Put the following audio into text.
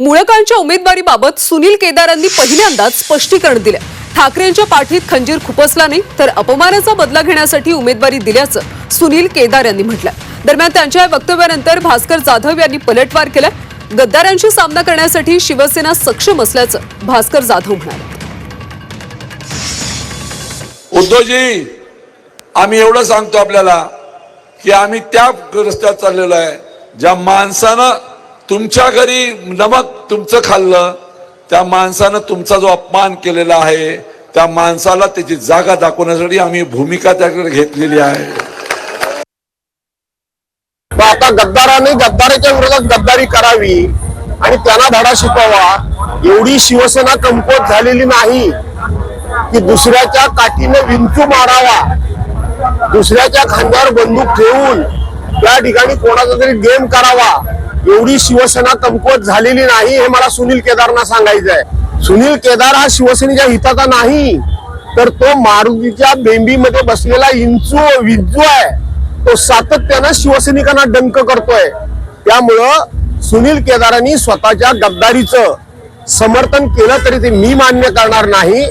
मुळकांच्या उमेदवारीबाबत सुनील केदारांनी पहिल्यांदाच स्पष्टीकरण दिलं. ठाकरेंच्या पाठीत खंजीर खुपसला नाही तर अपमानाचा बदला घेण्यासाठी उमेदवारी दिल्याचं सुनील केदार यांनी म्हटलं दरम्यान त्यांच्या या वक्तव्यानंतर भास्कर जाधव यांनी पलटवार केला गद्दारांशी सामना करण्यासाठी शिवसेना सक्षम असल्याचं भास्कर जाधव म्हणाले. उद्धवजी आम्ही एवढं सांगतो आपल्याला की आम्ही त्या रस्त्यात चाललेलो आहे. ज्या माणसानं तुमच्या घरी नमक तुमचं खाल्लं त्या माणसानं तुमचा जो अपमान केलेला आहे त्या माणसाला त्याची जागा दाखवण्यासाठी आम्ही भूमिका त्याकडे घेतलेली आहे. आता गद्दाराने गद्दाराच्या विरोधात गद्दारी करावी आणि त्यांना धडा शिकवावा एवढी शिवसेना कमकुवत झालेली नाही की दुसऱ्याच्या काठीने विंचू मारावा. दुसऱ्याच्या खांद्यावर बंदूक ठेवून त्या ठिकाणी कोणाचा तरी गेम करावा. एवढी शिवसेना कमकुवत झालेली नाही हे मला सुनील केदारना सांगायचं आहे. सुनील केदार हा शिवसेनेच्या हिताचा नाही. तर तो मारुतीच्या बेंबीमध्ये बसलेला इंचू विंचू आहे. तो सातत्यानं शिवसैनिकांना डंक करतोय. त्यामुळं सुनील केदारांनी स्वतःच्या गद्दारीचं समर्थन केलं तरी ते मी मान्य करणार नाही.